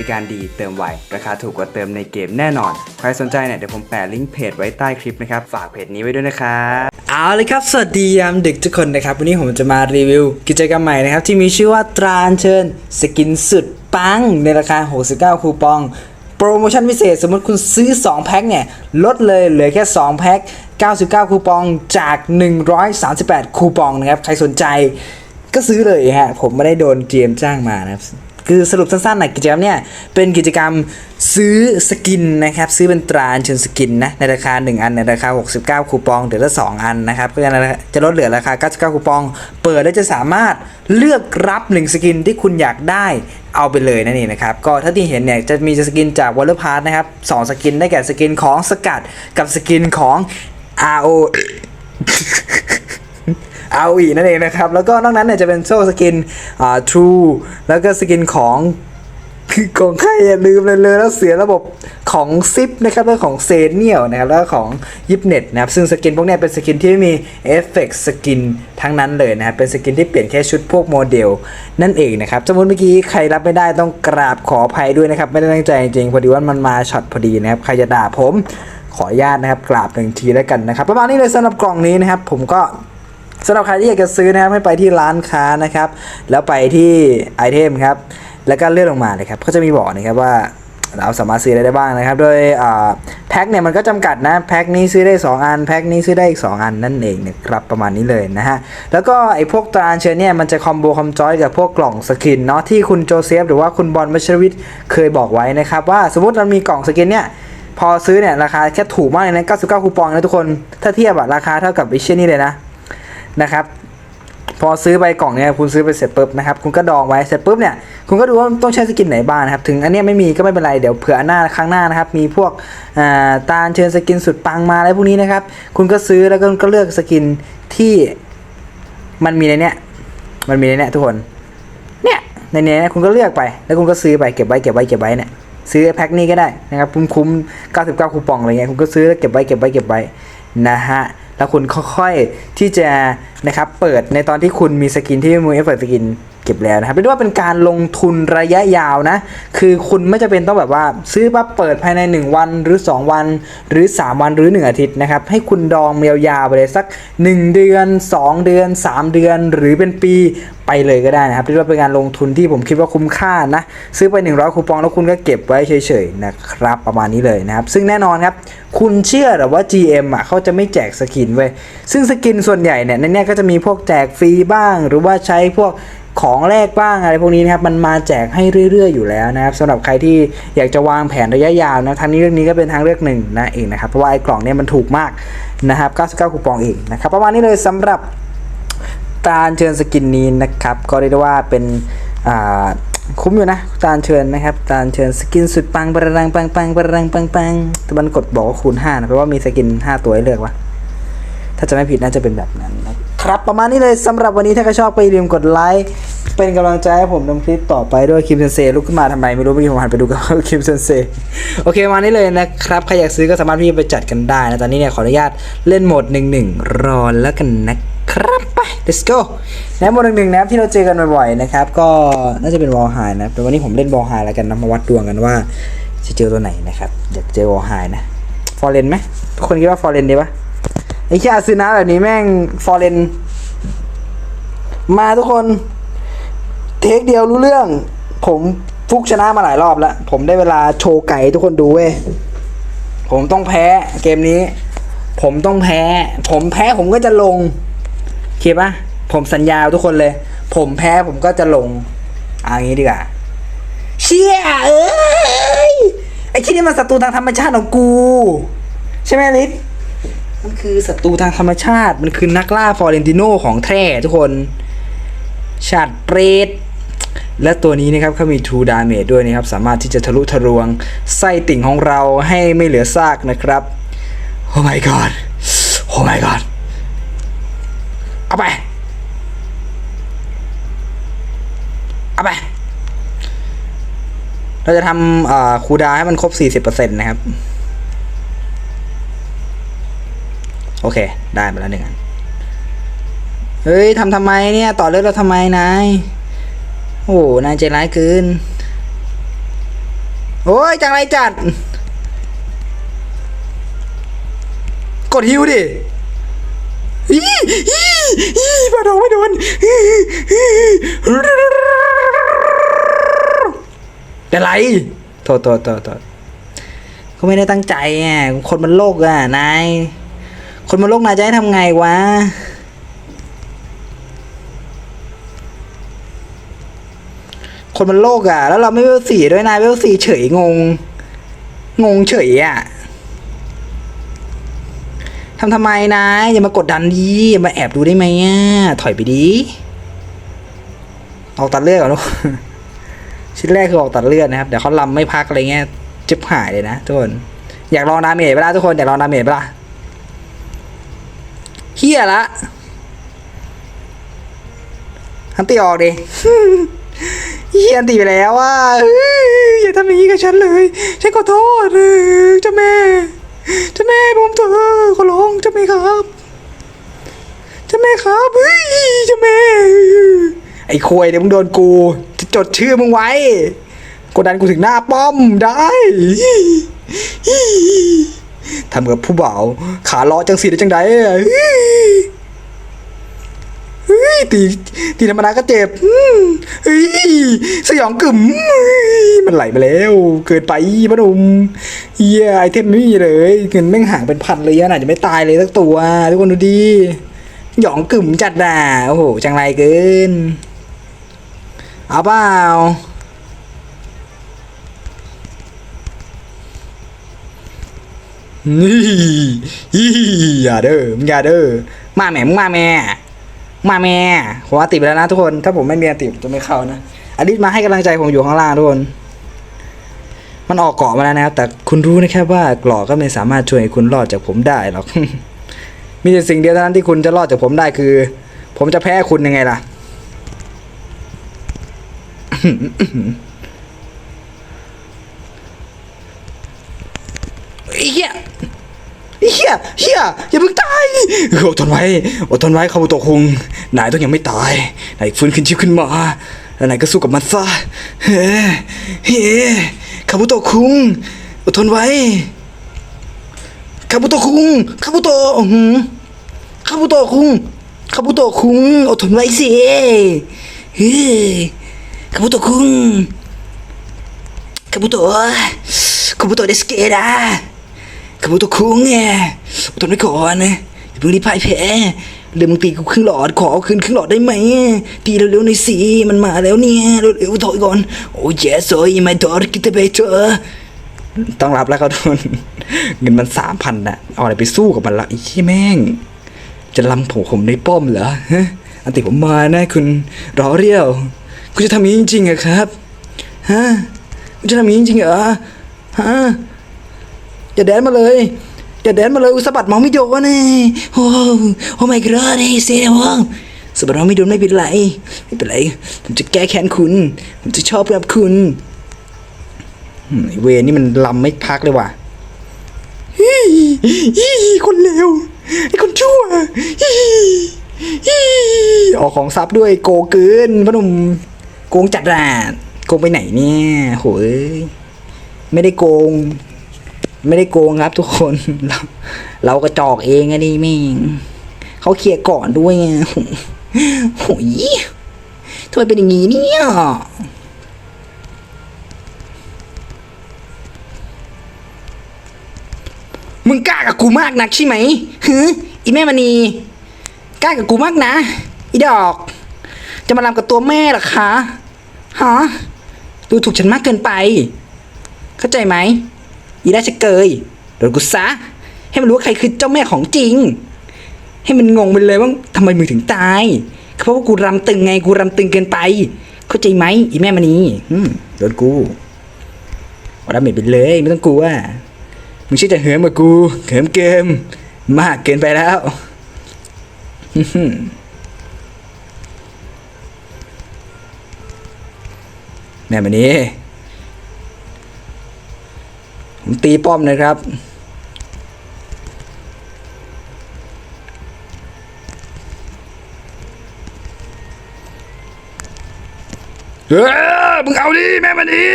ริการดีเติมไว ราคาถูกกว่าเติมในเกมแน่นอน ใครสนใจเนี่ยเดี๋ยวผมแปะลิงก์เพจไว้ใต้คลิปนะครับ ฝากเพจนี้ไว้ด้วยนะครับเอาเลยครับ สวัสดียามดึกทุกคนนะครับ วันนี้ผมจะมารีวิว กิจกรรมใหม่นะครับ ที่มีชื่อว่าตราเชิญ สกินสุดปัง ในราคา 69 คูปอง โปรโมชั่นพิเศษ สมมติคุณซื้อ 2 แพ็คเนี่ย ลดเลยเหลือแค่ 2 แพ็ค 99 คูปองจาก 138 คูปองนะครับ ใครสนใจก็ซื้อเลยฮะ ผมไม่ได้โดน GM จ้างมานะครับ คือสรุปสั้นๆนะกิจกรรมเนี่ยเป็นกิจกรรมซื้อสกินนะครับซื้อเป็นตราอัญเชิญสกินนะในราคา 1 อันในราคา 69 คูปองเดี๋ยวละ 2 อันนะครับก็จะลดเหลือราคา 99 คูปอง เปิดแล้วจะสามารถเลือกรับ 1 สกินที่คุณอยากได้เอาไปเลยนั่นเองนะครับก็ถ้าที่เห็นเนี่ยจะมีสกินจากวอลเลอร์พาร์นะครับสองสกินได้แก่สกินของสกัดกับสกินของ RO เอาอีนั่นเองนะครับ แล้วก็นอกนั้นเนี่ยจะเป็นโซ่สกินอ่า True แล้วก็สกินของคือของใครอย่าลืมเลยเลยแล้วเสียระบบของซิปนะครับแล้วของเซเนียลนะครับแล้วก็ของยิปเน็ตนะครับซึ่งสกินพวกนี้เป็นสกินที่ไม่มีเอฟเฟกต์สกินทั้งนั้นเลยนะครับเป็นสกินที่เปลี่ยนแค่ชุดพวกโมเดล นั่นเองนะครับสมมติเมื่อกี้ใครรับไม่ได้ต้องกราบขออภัยด้วยนะครับ ไม่ได้ตั้งใจจริงพอดีว่ามันมาช็อตพอดีนะครับใครจะด่าผมขออนุญาตนะครับกราบหนึ่งทีแล้วกันนะครับประมาณนี้เลยสำหรับกล่องนี้นะครับผมก็ สำหรับใครที่อยากจะซื้อนะครับให้ไปที่ร้านค้านะครับ แล้วไปที่ไอเทมครับแล้วก็เลื่อนลงมาเลยครับก็จะมีบอกนะครับว่าเราสามารถซื้ออะไรได้บ้างนะครับ โดยแพ็คเนี่ยมันก็จำกัดนะแพ็คนี้ซื้อได้ 2 อันแพ็คนี้ซื้อได้อีก 2 อันนั่นเองนะครับประมาณนี้เลยนะฮะแล้วก็ไอ้พวกตราอัญเชิญเนี่ยมันจะคอมโบคอมจอยกับพวกกล่องสกินเนาะที่คุณโจเซฟหรือว่าคุณบอลมัชรวิทย์เคยบอกไว้นะครับว่าสมมติเรามีกล่องสกินเนี่ยพอซื้อเนี่ยราคาแค่ถูกมากเลยนะ99คูปองนะทุกคนถ้าเทียบอะราคาเท่ากับไอเช่นนี้เลยนะ นะครับ พอซื้อไปกล่องเนี่ยคุณซื้อไปเสร็จปุ๊บนะครับคุณก็ดองไว้เสร็จปุ๊บเนี่ยคุณก็ดูว่าต้องใช้สกินไหนบ้างนะครับ ถึงอันเนี้ยไม่มีก็ไม่เป็นไรเดี๋ยวเผื่อหน้าครั้งหน้านะครับ มีพวกตาเชิญสกินสุดปังมาอะไรพวกนี้นะครับ คุณก็ซื้อแล้วก็ก็เลือกสกินที่มันมีในเนี้ยมันมีในเนี้ยทุกคนเนี่ยในเนี้ยคุณก็เลือกไป แล้วคุณก็ซื้อไปเก็บไว้เก็บไว้เก็บไว้เนี่ยซื้อแพ็คนี้ก็ได้นะครับคุ้มคุ้ม99คูปองอะไรเงี้ยคุณก็ซื้อแล้วเก็บไว้เก็บไว้เก็บไว้ นะฮะแล้วคุณค่อยๆที่จะนะครับเปิดในตอนที่คุณมีสกินที่ไม่มีเอฟเฟกต์สกิน เก็บแล้วนะครับเรียกว่าเป็นการลงทุนระยะยาวนะ คือคุณไม่จะเป็นต้องแบบว่า ซื้อปั๊บเปิดภายใน 1 วันหรือ 2 วัน หรือ 3 วันหรือ 1 อาทิตย์นะครับ ให้คุณดองยาวๆไปเลยสัก 1 เดือน 2 เดือน 3 เดือน หรือเป็นปีไปเลยก็ได้นะครับเรียกว่าเป็นการลงทุนที่ผมคิดว่าคุ้มค่านะ ซื้อไป 100 คูปองแล้วคุณก็เก็บไว้เฉยๆนะครับประมาณนี้เลยนะครับ ซึ่งแน่นอนครับ คุณเชื่อหรือว่า GM อะเขาจะไม่แจกสกินเว้ยซึ่งสกินส่วนใหญ่เนี่ยในเนี้ยก็จะมีพวกแจกฟรีบ้าง หรือว่าใช้พวก ของแลกบ้างอะไรพวกนี้นะครับมันมาแจกให้เรื่อย ๆ อยู่แล้วนะครับสำหรับใครที่อยากจะวางแผนระยะยาวนะทางนี้เรื่องนี้ก็เป็นทางเลือกหนึ่งนะเองนะครับเพราะว่าไอ้กล่องเนี่ยมันถูกมากนะครับ 99 คูปองเองนะครับประมาณนี้เลยสำหรับตาลเชิญสกินนี้นะครับก็เรียกได้ว่าเป็นอ่าคุ้มอยู่นะตาลเชิญนะครับตาลเชิญสกินสุดปังปะรังปังปังปะรังปังปังแต่มันกดบอกว่าคูณ5นะเพราะว่ามีสกิน 5 ตัวให้เลือกวะถ้าจะไม่ผิดน่าจะเป็นแบบนั้นนะ ครับประมาณนี้เลยสำหรับวันนี้ถ้าใครชอบก็อย่าลืมกดไลค์เป็นกำลังใจให้ผมทำคลิปต่อไปด้วยคิมเซนเซลุกขึ้นมาทำไมไม่รู้เมื่อกี้ผมหันไปดูกับคิมเซนเซโอเคประมาณนี้เลยนะครับใครอยากซื้อก็สามารถที่ไปจัดกันได้นะตอนนี้เนี่ยขออนุญาตเล่นโหมด1 1รอแล้วกันนะครับไป let's go ในโหมดหนึ่งๆนะครับที่เราเจอกันบ่อยๆนะครับก็น่าจะเป็นวอลไฮนะแต่วันนี้ผมเล่นวอลไฮแล้วกันนะมาวัดดวงกันว่าจะเจอตัวไหนนะครับอยากเจอวอลไฮนะฟอร์เรนไหมทุกคนคิดว่าฟอร์เรนดีปะ ไอ้แค่อาซึนะแบบนี้แม่ง ฟอร์เรน มาทุกคน เทคเดียวรู้เรื่อง ผมฟุกชนะมาหลายรอบแล้ว ผมได้เวลาโชว์ไก่ทุกคนดูเว้ย ผมต้องแพ้เกมนี้ ผมต้องแพ้ ผมแพ้ผมก็จะลงโอเคปะผมสัญญาทุกคนเลย ผมแพ้ผมก็จะลงเอางี้ดีกว่า เชี่ยเอ้ยไอ้ที่นี่มันศัตรูทางธรรมชาติของกู ใช่ไหมลิศ มันคือศัตรูทางธรรมชาติ มันคือนักล่าฟอเรนติโนของแท้ทุกคนชาติเปรตและตัวนี้นะครับเขามี True Damage ด้วยนะครับ สามารถที่จะทะลุทะลวงไส้ติ่งของเราให้ไม่เหลือซากนะครับ โอ้ my god โอ้ my god เอาไป เอาไป เราจะทำคูดาให้มันครบ 40%นะครับ โอเค ได้มาแล้วหนึ่งอัน เฮ้ยทำทำไมเนี่ย ต่อเลือดเราทำไมนาย โอ้นายใจร้ายเกิน โอ้ยจังไรจัด กดฮิวดิอีอีอีมาโดนไม่โดนอีอีเป็นไร โทษโทษโทษโทษก็ไม่ได้ตั้งใจอะคนมันโลกอะนาย คนมันโลกนายจะให้ทำไงวะ คนมันโลกอะ แล้วเราไม่เวลสี่ด้วยนายเวลสี่เฉยงง งงเฉยอะทำทำไมนายอย่ามากดดันดีอย่ามาแอบดูได้ไหมอะถอยไปดีออกตัดเลือดก่อนลูกชิ้นแรกคือออกตัดเลือดนะครับเดี๋ยวเขาลำไม่พักอะไรเงี้ยเจ็บหายเลยนะทุกคนอยากลองดาเมจเปะล่าทุกคนอยากลองดาเมจเปะล่า เฮียละทันตีออกดิเฮียนตีไปแล้วอะเฮ้ยอย่าทำอย่างนี้กับฉันเลยฉันขอโทษเออเจ้าแม่เจ้าแม่ผมเถอะขอร้องเจ้าแม่ครับเจ้าแม่ครับเฮ้ยเจ้าแม่ไอ้ควยเดี๋ยวมึงโดนกู จะจดชื่อมึงไว้กดดันกูถึงหน้าป้อมได้ ทำกับผู้บ่าวขาล้อจังสีได้จังไดตีตีธรรมดาก็เจ็บสยองกึ่มมันไหลมาแล้ว เกินไปพะหนุ่มเฮียไอเทมไม่มีเลยเงินแม่งห่างเป็นพันเลยอะน่าจะไม่ตายเลยสักตัว ทุกคนดูดีหยองกึ่มจัดด่าโอ้โห จังไรเกิน เอาเปล่า นี่อีอย่าเด้อมึงอย่าเด้อมาแม่มึงมาแม่ มาแม่ผมว่าติไปแล้วนะทุกคน ถ้าผมไม่มีอันติจะไม่เข้านะอดิษมาให้กำลังใจผมอยู่ข้างล่างทุกคน มันออกเกาะมาแล้วนะครับ แต่คุณรู้นะครับว่าเกราะก็ไม่สามารถช่วยคุณรอดจากผมได้หรอก มีแต่สิ่งเดียวเท่านั้นที่คุณจะรอดจากผมได้คือ ผมจะแพ้คุณยังไงล่ะ ไอ้เหี้ยไอ้เหี้ยเหี้ยอย่าเพิ่งตายอดทนไว้อดทนไว้คาบุโตะคงนายต้องยังไม่ตายนายฟื้นขึ้นชีพขึ้นมาแล้วนายก็สู้กับมันซะเฮ้เฮ้คาบุโตะคุงอดทนไว้คาบุโตะคุงคาบุโตะอื้อหือคาบุโตะคุงคาบุโตะคุงอดทนไว้สิเฮ้คาบุโตะคุงคาบุโตะคาบุโตะเดสเกดา คาบุโตะคุงไงอดทนไว้ก่อนนะอย่าเพิ่งรีบพ่ายแพ้เรื่องมึงตีกูครึ่งหลอดขอเอาคืนครึ่งหลอดได้ไหมตีเร็วๆหน่อยสิมันมาแล้วเนี่ยเร็วๆถอยก่อนโอ้ยแย่สอยไม่ดอร์กิตเบเจอต้องรับแล้วครับทุกคนเงินมันสามพันนะเอาอะไรไปสู้กับมันละไอ้ขี้แม่ง จะลำผมผมในป้อมเหรอฮะอันติผมมานะคุณรอเรียว คุณจะทำอย่างนี้จริงๆเหรอครับฮะคุณจะทำอย่างนี้จริงๆเหรอฮะ อย่าแดนมาเลยอย่าแดนมาเลยอุสบัดมองไม่โดนนี่โอ้โอ้ไม่กระนี่เสียวะสบัดมองไม่โดนไม่เป็นไรไม่เป็นไรผมจะแก้แค้นคุณ ผมจะชอบกับคุณอืมไอ้เวนี่มันลำไม่พักเลยว่ะฮี่ฮี่คนเลวไอ้คนชั่วออกของซับด้วยโกเกินพอหนุ่มโกงจัดราดโกงไปไหนเนี่ยโหยไม่ได้โกง ไม่ได้โกงครับทุกคน เราเรากระจอกเองอะดิแม่งเขาเคลียร์ก่อนด้วยไงโหยทำไมเป็นอย่างนี้เนี่ยมึงกล้ากับกูมากนักใช่ไหมฮึอีแม่มณีกล้ากับกูมากนะ อีดอก จะมาลำกับตัวแม่หรอคะฮะดูถูกฉันมากเกินไป เข้าใจไหม อีราชเกยโดนกูซะให้มันรู้ว่าใครคือเจ้าแม่ของจริง ให้มันงงไปเลยว่าทำไมมึงถึงตายเพราะว่ากูรำตึงไงกูรำตึงเกินไป เข้าใจไหมอีแม่มณีโดนกูเอาดาเมจไปเลยไม่ต้องกลัวมึงชื่อจะเหิมกับกูเหิมเกิมมากเกินไปแล้วแม่มณีผม ตีป้อมนะครับ เออมึงเอาดิแม่มันดิ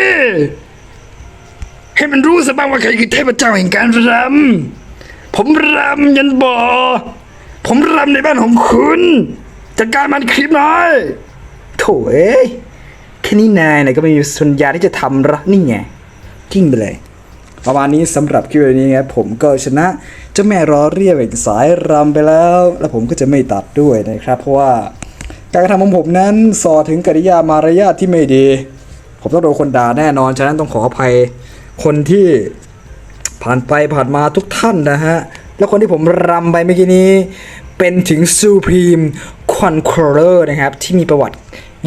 ให้มันรู้ซะบ้างว่าใครคือเทพเจ้าแห่งการรำ ผมรำยันบ่อ ผมรำในบ้านของคุณจัดการมันคลิปหน่อยโถเอ้ยแค่นี้นายนะก็ไม่มีสัญญาที่จะทำหรอนี่ไงกิ้งไปเลย ประมาณนี้สำหรับคลิปนี้ครับผมก็ชนะเจ้าแม่รอเรียกแห่งสายรำไปแล้ว แล้วผมก็จะไม่ตัดด้วยนะครับ เพราะว่าการกระทำของผมนั้นส่อถึงกริยามารยาทที่ไม่ดี ผมต้องโดนคนด่าแน่นอน ฉะนั้นต้องขออภัยคนที่ผ่านไปผ่านมาทุกท่านนะฮะ แล้วคนที่ผมรำไปเมื่อกี้นี้ เป็นถึง Supreme Conqueror นะครับ ที่มีประวัติ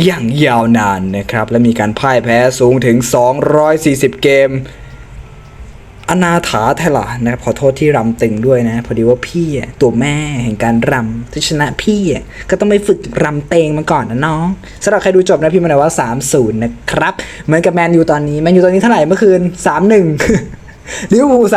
อย่างยาวนานนะครับ และมีการพ่ายแพ้สูงถึง 240 เกม อนาถาแทละนะครับขอโทษที่รำตึงด้วยนะ พอดีว่าพี่ตัวแม่แห่งการรำที่ชนะพี่ก็ต้องไปฝึกรำเตงมาก่อนนะน้องสำหรับใครดูจบนะพี่มาหน่อยว่า 3-0 นะครับ เหมือนกับแมนยูตอนนี้ แมนยูตอนนี้เท่าไหร่เมื่อคืน 3-1ลิเวอร์พูล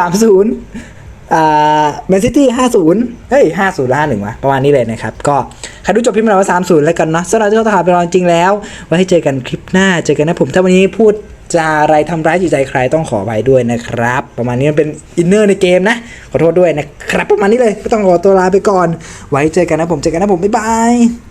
3-0อ่าแมนซิตี้5-0เฮ้ย5-0หรือ5-1วะ ประมาณนี้เลยนะครับ ก็ใครดูจบพี่มาหน่อยว่า3-0แล้วกันเนาะสำหรับที่เขาถามไปรอจริงแล้ว ไว้ให้เจอกันคลิปหน้า เจอกันนะผม ถ้าวันนี้พูด จะอะไรทำร้ายจิตใจใครต้องขออภัยด้วยนะครับ ประมาณนี้มันเป็นอินเนอร์ในเกมนะ ขอโทษด้วยนะครับ ประมาณนี้เลยก็ต้องขอตัวลาไปก่อน ไว้เจอกันนะผมเจอกันนะผมบ๊ายบาย